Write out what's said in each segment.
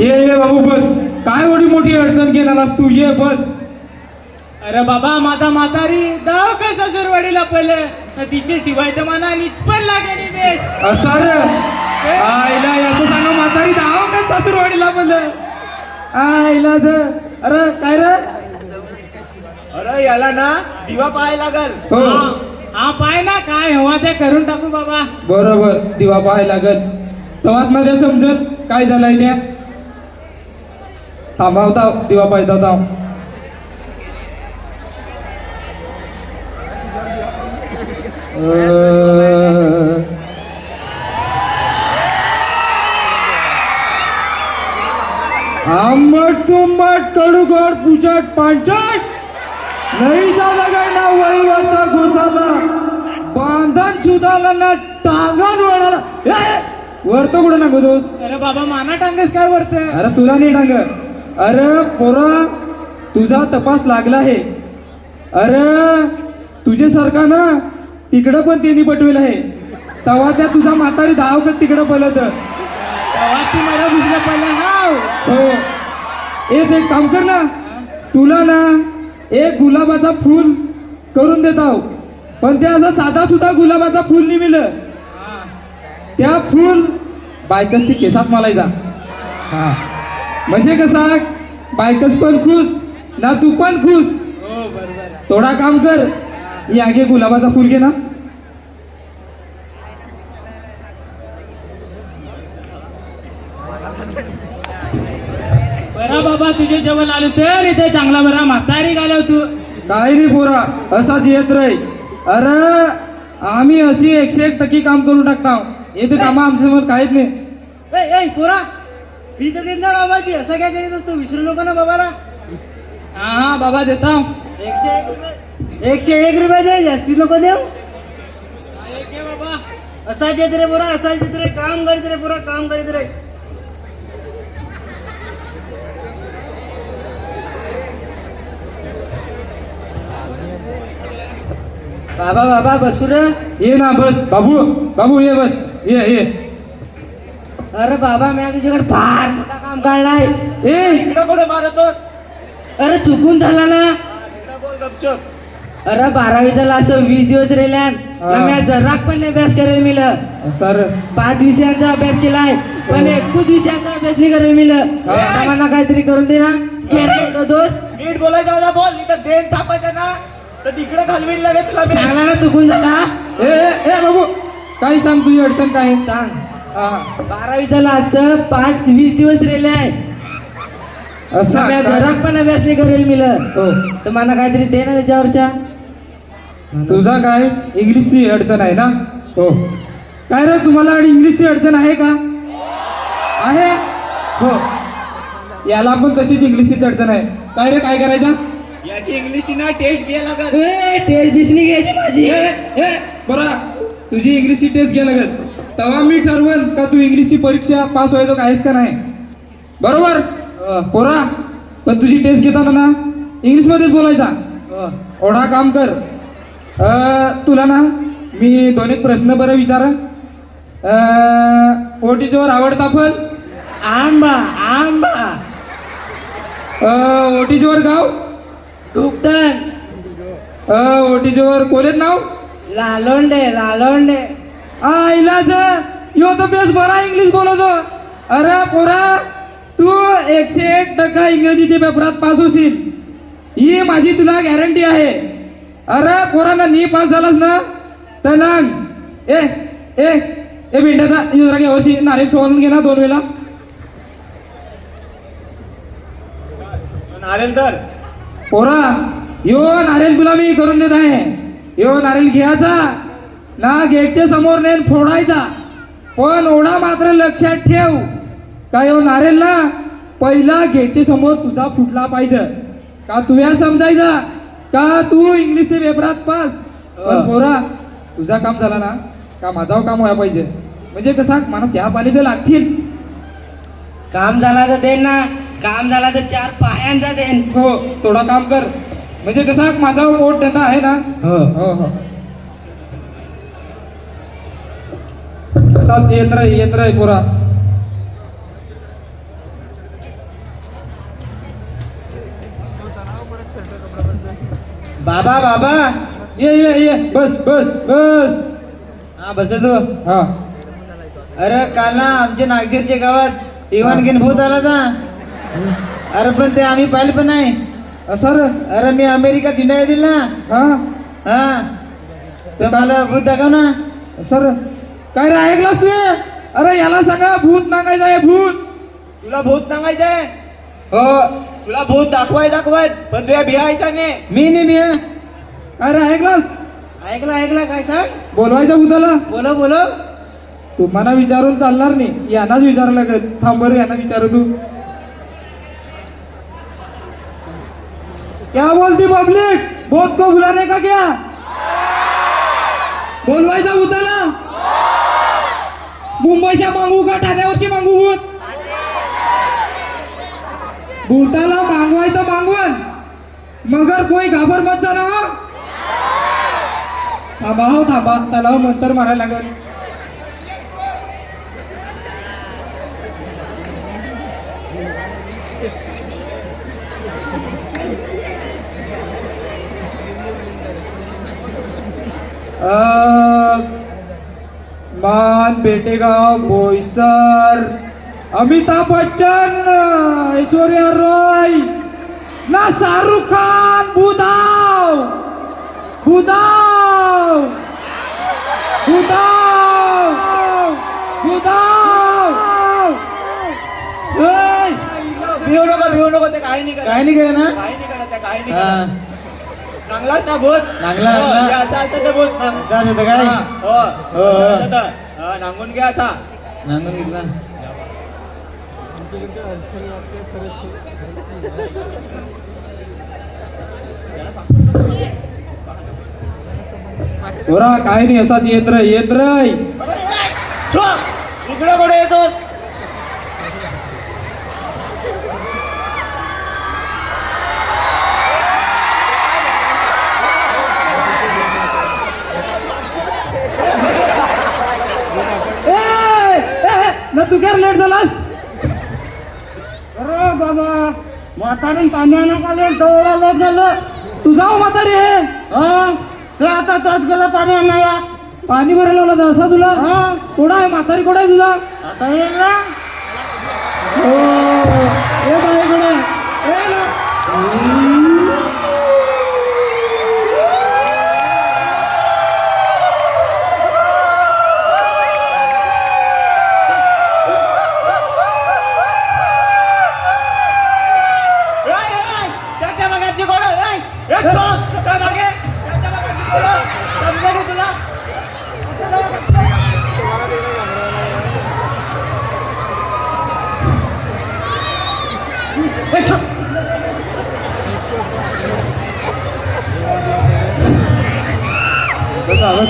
ये ये बाबू बस. काय एवढी मोठी अडचण घेणारस तू? ये बस. अरे बाबा माझा म्हातारी दाव का सासूरवाडीला पडले? तर तिचे शिवाय तर मना पण लागेल बेस असा रे. आईला याचं सांगा म्हातारी धाव का सासूरवाडीला बोललं आईला ज अरे काय रे? अरे याला ना दिवा पाहायला लागल. हो. हा हा, पाय ना काय हवा ते करून टाकू बाबा. बरोबर दिवा पाहायला लागल. तेव्हाच मध्ये समजत काय झालंय त्या थांबावता दिवा पाहिजे होता. आंबट तुंबट कडूगड पुचट पांचट. नाही झाला काय ना वैवाचा घोसाला. बांधण सुधारला ना टांगण वळाला! वरतो कुठं ना गोदोस अरे बाबा माना टांगस काय वरत? अरे तुला नाही टांग अरे पोरा तुझा तपास लागला आहे. अरे तुझे सारखा ना तिकडं पण त्यांनी पटवेल आहे. तेव्हा त्या तुझा म्हातारी धाव का तिकडं पलत हो. ए ते एक काम कर ना. तुला ना एक गुलाबाचा फूल करून देत आहो. पण ते असं साधा सुद्धा गुलाबाचा फूल नाही मिळलं हा. त्या फूल बायकसची केसात मालायचा. हा. म्हणजे कसा? बायकस पण खुश ना तू पण खुश? हो. थोडा काम कर. ही आगे गुलाबाचा फूल घे ना बरा बाबा तुझे जेवण आलो तर इथे चांगला बरा म्हातारी घालव तू. काय रे पोरा असाच येत रे अरे आम्ही अशी एकशे एक टक्के काम करून टाकता येते कामं आमच्यासमोर काहीच नाही. ए पोरा फी तर देणार बाबाची असं काय करीत असतो? विसरू नको ना बाबाला. हा हा बाबा देता. एकशे एक रुपये. एकशे एक रुपये दे जास्ती नको देऊ. बाबा असाच येत रे पोरा असाच येत रे काम करीत रे पोरा काम करीत रे. बाबा बाबा बसू रे. ये ना बस. बाबू बाबू ये बस. ये ये. अरे बाबा मी तुझ्याकडे फार मोठा काम काढलाय. ए इकडं कुठे मारतोस? अरे चुकून झाला ना. इकडं बोल गपचूप. अरे बारावी झाला असं वीस दिवस राहिल्या. हा. मी जराक पण नाही अभ्यास करायला मिळलं सर. पाच विषयांचा अभ्यास केलाय पण एकूच विषयांचा अभ्यास नाही करायला मिळलं हा. आम्हाला काहीतरी करून दे ना. दोस्त नीट बोलायचा होता बोल तर देन थापायचा ना. तर तिकडे घालवीन लगेच तुला. सांगला ना चुकून झाला. ए ए बाबू काय सांग तुझी अडचण काय? सांग. हा बारावी झाला असं पाच वीस दिवस राहिले आहे. असं? जराक पण अभ्यास नाही करायला मिळलं हो. तर मला काहीतरी दे ना त्याच्यावरच्या. तुझा काय? इंग्लिशची अडचण आहे ना? हो. काय रे तुम्हाला इंग्लिशची अडचण आहे का? आहे? हो. याला पण तशीच इंग्लिशचीच अडचण आहे. काय रे काय करायचं? याची इंग्लिशची ना टेस्ट घ्यायला लागत. ए टेस्ट बिसनी घ्यायची माझी. ए ए बरा. तुझी इंग्लिशची टेस्ट घ्या लागेल तेव्हा मी ठरवन का तू इंग्लिशची परीक्षा पास व्हायचो काहीच का नाही? बरोबर? पोरा पण तुझी टेस्ट घेताना ना इंग्लिशमध्येच बोलायचा. ओढा काम कर. तुला ना मी दोन एक प्रश्न बरं विचार ओटीजोवर आवडता फल आंबा आंबा. ओटीजोवर गाव? डुकटन ओटीजोवर कॉलेज नाव? लालोंडे लालोंडे. आईलाच यो तर बेस बरा इंग्लिश बोलतो. अरे पोरा तू एकशे एक टक्का इंग्रजीच्या पेपरात पास होशील. ही माझी तुला गॅरंटी आहे. अरे पोरांना नी पास झालास ना? तर नांग ए ए ए भेंड्याचा जरा घे अशी नारेल सोडून घे ना दोन वेळा. नारेल तर पोरा यो नारेल तुला मी करून देत आहे. यो नारेल घ्यायचा. ना गेटच्या समोर नेन फोडायचा. पण ओढा मात्र लक्षात ठेव. का यो नारेल ना? पहिला गेटच्या समोर तुझा फुटला पाहिजे. का तू या समजायचा? का तू इंग्लिशच्या पेपरात पास? पण पोरा तुझा काम झाला ना? का माझा काम व्हायला पाहिजे? म्हणजे कसा मला चहा पाणीचं लागतील. काम झाला तर देन ना. काम झाला तर चार पायांचा देन. हो थोडा काम कर. म्हणजे कसा माझा त्यांना आहे ना? हो. हो हो. साथ येत राही येत राही पुरा. बाबा बाबा. ये ये ये. बस बस बस. हा बस तू. हा. अरे काल ना आमच्या नागजीरच्या गावात इवान गिन भूत आला ना अरे पण ते आम्ही पाहिले पण नाही. सर अरे मी अमेरिका दिंडाय दिल ना. हा? हा. तर मला भूत दाखव ना. सर काय रे ऐकलास तू? अरे याला सांगा भूत मागायचं आहे भूत. तुला भूत सांगायचंय हो. तुला भूत दाखवाय दाखवाय. पण तुझ्या भियायचा नाही मी नाही मी. काय रे ऐकलास? ऐकलं ऐकलं काय सांग? बोलवायचं भूताला? बोलो बोलो. तुम्हाला विचारून चालणार नाही. यांनाच विचारावं लागेल थांब बरं यांना विचारू तू. क्या बोलती पब्लिक? बहुत को बुलाने का क्या? बोलवायचा भूताला? मुंबईच्या मागू का ठाण्यावरची मागू भूत भूताला मागवाय तर मागवण मगर कोई घाबर मत जाना हं? थांबा हो थांबा. त्याला हो मंतर मारायला लागेल. अ, मान बेटेगाव बोईसर. अमिताभ बच्चन ऐश्वर्या रॉय ना शाहरुख खान बुधाव. बुधाव. बुधाव. बुधाव! भिवू नको भिवू नको ते काही नाही काय नाही केलं ना? काही नाही करत ते काही नाही चांगलाच ना भूत नांगला, हो, नांगला. असं असं भूत. असं असतं काय? हा, हो हो, असं हो. असं तर. हा, नांगून घ्या आता नांगून घेतला काय नाही असाच येत रे येत रे छो इकडे कुठे येतो ए, ए, ए, ना तू काय लेट झालास अरे बाबा म्हातारी पाणी नका लेट लेट झालं. तू जाऊ म्हातारी हे. ते आता त्यात गेलं पाणी आणायला. पाणी भरायला लावलं असा तुला? कोणा आहे? म्हातारी कोणा आहे तुझा? आता येईल ना. हो. येत आहे? कोणा ये ना.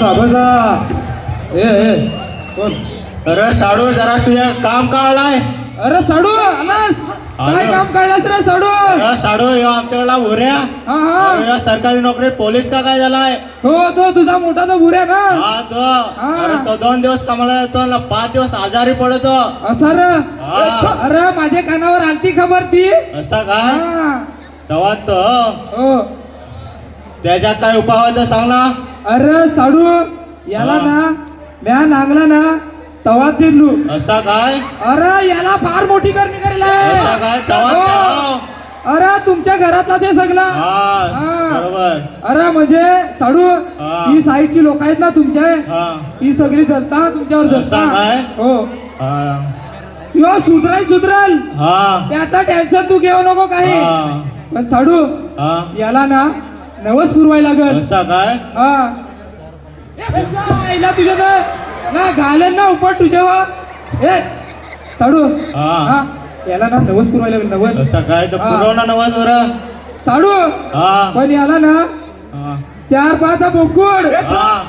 बसा बसा ए ए कोण? अरे साडू जरा तुझ्या काम काढलाय अरे साडू आलास काय आलो. काम काढलास रे साडू? साडू ह्यो आमच्याकडला भोऱ्या हा हा. ह्यो सरकारी नोकरी पोलीस का काय झालाय? हो तो तुझा मोठा तो बुऱ्या का? हा तो. हा. अरे तो दोन दिवस कामाला येतो ना पाच दिवस आजारी पडतो. असा र? हा. अरे माझ्या कानावर आलती खबर ती. असा काय हा. तेव्हा तो. हो. त्याच्यात काय उपाय होता सांग ना? अरे साडू याला. ना म्या नांगला ना तवा फिरलू असा काय? अरे याला फार मोठी करणी करेल. असा काय? हो. अरे तुमच्या घरातलाच आहे सगळा. हा हा. बरोबर. अरे म्हणजे साडू हा. ही साईडची लोक आहेत ना तुमच्या हा. ही सगळी जलता तुमच्यावर असं काय? हो. हा. यो सुधराल सुधराल. हा. त्याचा टेन्शन तू घेऊ नको काही. हा. पण साडू हा. याला ना नवस पुरवायला लागल. असा काय? हा. ए, तुझ्या आईला तुझ्या तर ना घालेल ना उपट तुझ्यावर ए साडू. हा. हा. याला ना नवस पुरवायला लागल नवस. असा काय? तर हा. पुरव ना नवाज बरं. साडू. हा. पण याला ना हा. चार पाच बोकुड. हा.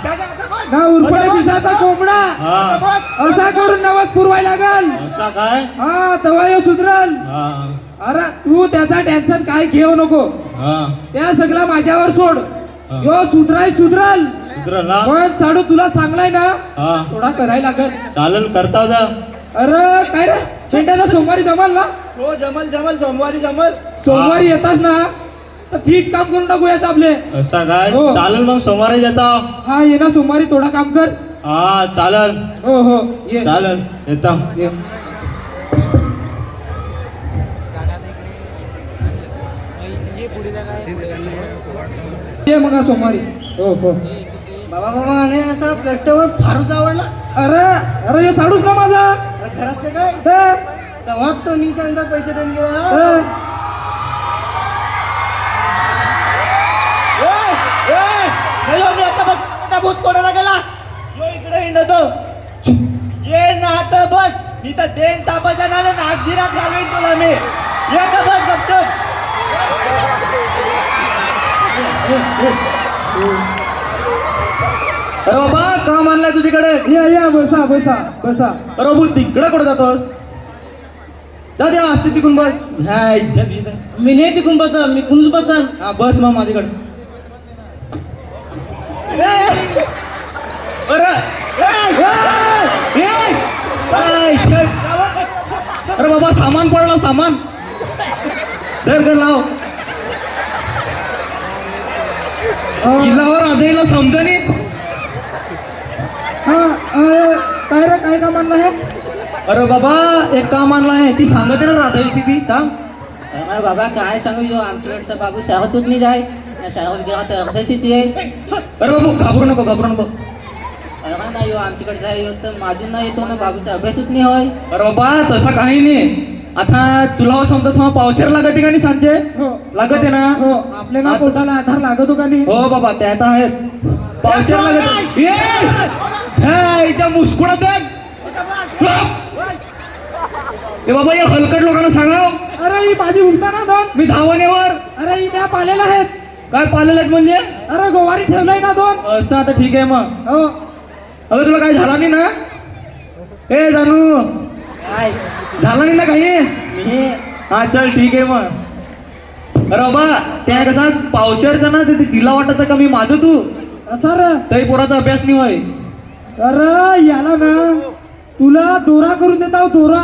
ना उरफड्या पिसाचा कोंबडा. हा. असा करून नवस पुरवायला लागल. असा काय? हा तवा यो सुधरल. हा. अरे तू त्याचा टेन्शन काय घेऊ नको. हा. त्या सगळा माझ्यावर सोड. हा. यो सुधराय सुधरल. पण साडू तुला सांगलाय ना थोडा करायला लागल. चालेल करता होता अरे काय रे? शेंट्याला सोमवारी जमाल ना? हो जमल जमल सोमवारी जमल. सोमवारी येतास ना? तर फिट काम करून टाकूयात आपले. असा काय? हो. चालेल मग सोमवारी येतो. हा ये ना सोमवारी थोडा काम कर. हा चालेल. हो हो ये. चालेल येतो. ये. मग सोमवारी. हो हो. बाबा बाबा आणि असा कस्टमर फारच आवडला. अरे अरे हे साडूच ना माझा. अरे काय? तेव्हाच तो नी सांगता पैसे देऊन गेला. आता बस आता भूत कोणाला गेला? इकडे हिंडतो ये ना आता बस. मी तर देन तापाच्या नाला नागजिरात घालवीन तुला मी. ये का बस गपचूप. अरे बाबा काम आणलाय तुझ्याकडे या या बसा बसा बसा. अरे भाऊ तिकडे कुठे जातोस? जा द्या असते तिकून बस. ह्या इज्जत इज्जत. मी नाही तिकून बसन मी कुंज बसन हा बस मग माझ्याकडे. अरे बाबा सामान पडला सामान. धर कर लाव. इलावर आधीला समजणी हा अ, काय रे काय काम आणलं आहे अरे बाबा एक काम आणलं आहे. ती सांगते ना राधाईची ती सांग. अरे बाबा काय सांगू यो? आमच्याकडचा बाबू शाळेतच नाही जाय. शाळेत गेला तर अर्ध्याशीची आहे. अरे बाबू घाबरू नको घाबरू नको. अरे ना यो आमच्याकडे जाय यो तर माझून ना येतो ना बाबूचा. अभ्यासच नाही होय. अरे बाबा तसा काही नाही. आता तुला समजा समजा पावशेर लागते का नाही सांजे? हो. लागत आहे ना? हो आपल्या ना पोटाला आधार लागतो का नाही? हो बाबा त्या आता आहेत. पावशेर लागत! हे, इथं! ए बाबा या हलकट लोकांना सांगा अरे ही भाजी उगता ना दोन. मी धावण्यावर अरे ही म्या पालेला आहेत. काय पालेलं आहेत म्हणजे? अरे गोवारी ठेवलाय ना दोन. असं आता ठीक आहे मग. हो. अगं तुला काय झाला नाही ना? ए जानू. झाला नाही ना काही? हा चल ठीक आहे मग. अरे बाबा त्या कसा पावसाळचा ना ते तिला वाटत का मी माझं तू? असा रे. तरी पोराचा अभ्यास नाही होय. अरे याला ना तुला दोरा करून देता दोरा.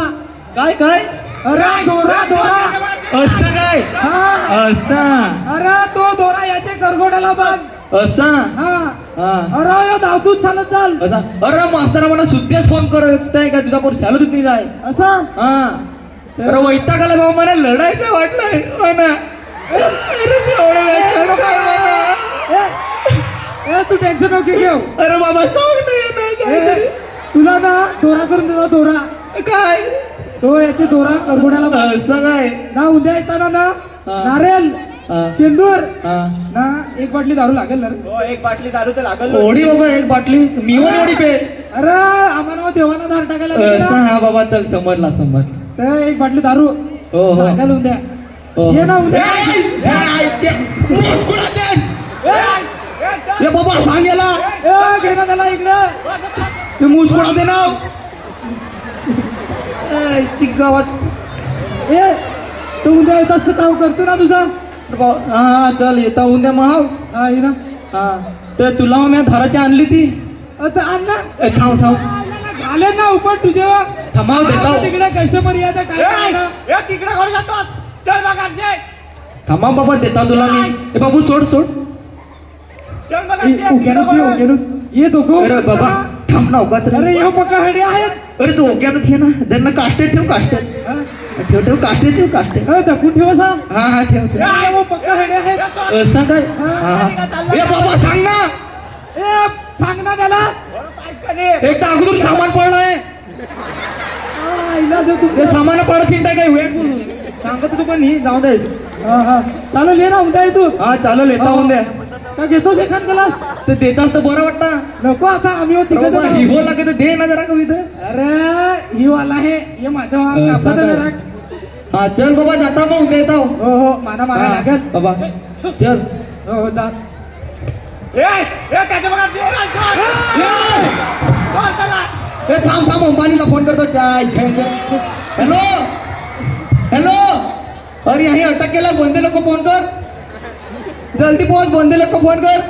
काय काय? अरे दोरा दोरा. असं काय? हा. असा. अरे तो दोरा याचे करगोड्याला बघ. असा. हा. अरे यो धावतूच चालत चाल. असा अरे मास्तर मला सुद्धाच फोन करताय का? तुझा पोर शाळेत नाही जाय असा? हा. अरे वैताग आला भाऊ मला लढायचं वाटलंय. हो ना. अरे तेवढं वेळ काय मला ए, ए, तू टेन्शन नको घेऊ. अरे बाबा सांग ना ए, तुला ना दोरा करून देतो दोरा. काय? तो याचे दोरा करगोड्याला असं काय? ना उद्या येताना ना हा. नारेल. हा. हा. ना एक बाटली दारू लागेल ना रे. हो एक बाटली दारू तर लागल. ओढी बाबा एक बाटली. मी ओढी पे. अरे आम्हाला देवाला दार टाकायला लागेल ना. हा बाबा चल समजला समज. तर एक बाटली दारू. हो हो. लागेल उद्या. हो. ये ना उद्या. बाबा सांग याला. ए, घे ना त्याला इकडे. ते मुसकुडा दे ना. ए, ती गावात. ए तू उद्या येत असतं काम करतो ना तुझा? हा हा चल येता उद्या महाव हा. ये ना. हा. तर तुला मी धाराची आणली ती. आता आण ना. ए, थांब थांब. घाले ना उपट तुझे थांबाव देता तिकडे कस्टमर यायचं करायचं? तिकडे कोण जातो. चल बघा थांबा बाबा देता तुला मी. ए बाबू सोड सोड. चल बघा ए, उग्यानच ये. ये तो अरे बाबा थांब ना उगाच. अरे येऊ पक्का हेडे आहेत. अरे तू ओक्यातच घे ना. त्यांना काष्टेत ठेव काष्टेत हा? ठेव ठेव काष्टेत ठेव काष्टेत ए, दबून ठेव असा? हा हा ठेव ठेव. हा हा. बाबा सांग ना. ए सांग ना त्याला. एक तर अगोदर सामान हा, इलाज आहे ते तुमचा. सामान पडत नाही काय वेट बोलून? सांगत तू पण नाही जाऊ दे. हा हा. चालेल ये ना उद्या तू. हा चालेल येता होऊन का घेतोस एखाद ग्लास? तर देतास तर बरं वाटतं. नको आता आम्ही होती अरे बाबा, हिवो लागत तर दे ना जरा कविता अरे ही वाला आहे हे माझं वा- असं कापसाचं काय? जरा. हा चल बाबा जाता मग उद्या येता. हो. हो हो माना मारा हा, लागेल. बाबा. चल. हो हो जा. ए थांब थांब अंबानीला फोन करतो. काय हॅलो? हॅलो? अरे हे अटक केला. बंदे लोक फोन कर? जल्दी पोहोच बंदे लोक फोन कर.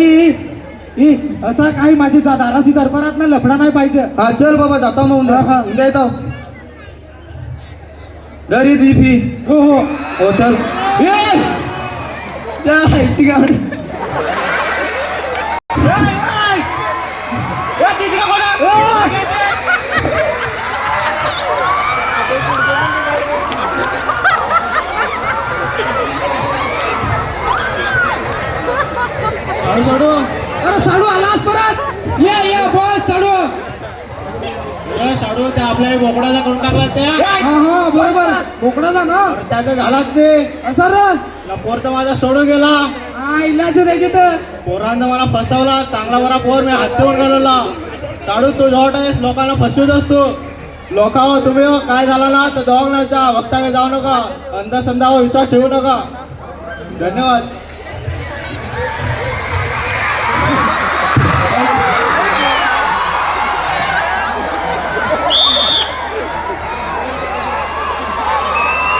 ई ई, असा काही माझी दाराशी दरबारात ना लफडा नाही पाहिजे. हा चल बाबा जाता मग उद्या. हा. उद्या येतो. दर तुझी फी. हो हो. हो चल. ए! त्या आईची गाडी ए, ए! ए, तिकडं कोण? साडू साडू अरे साडू आलास परत ये ये बस साडू साडू त्या आपल्या बोकडाचा करून टाकला त्या. हा हा बरोबर. बोकडाचा ना? त्याचा झालाच नाही. असं रे? ना पोर तर माझा सोडून गेला. हा इलाज द्यायचे तर पोरांना मला फसवला चांगला बरा पोर मी हात देऊन घालवला. साडू तू जवळ आहेस लोकांना फसवत असतो. लोकांवर तुम्ही हो, काय झाला ना तर दवाखान्यात जा वक्ताकडे जाऊ नका. अंधश्रद्धावर विश्वास ठेवू नका. धन्यवाद.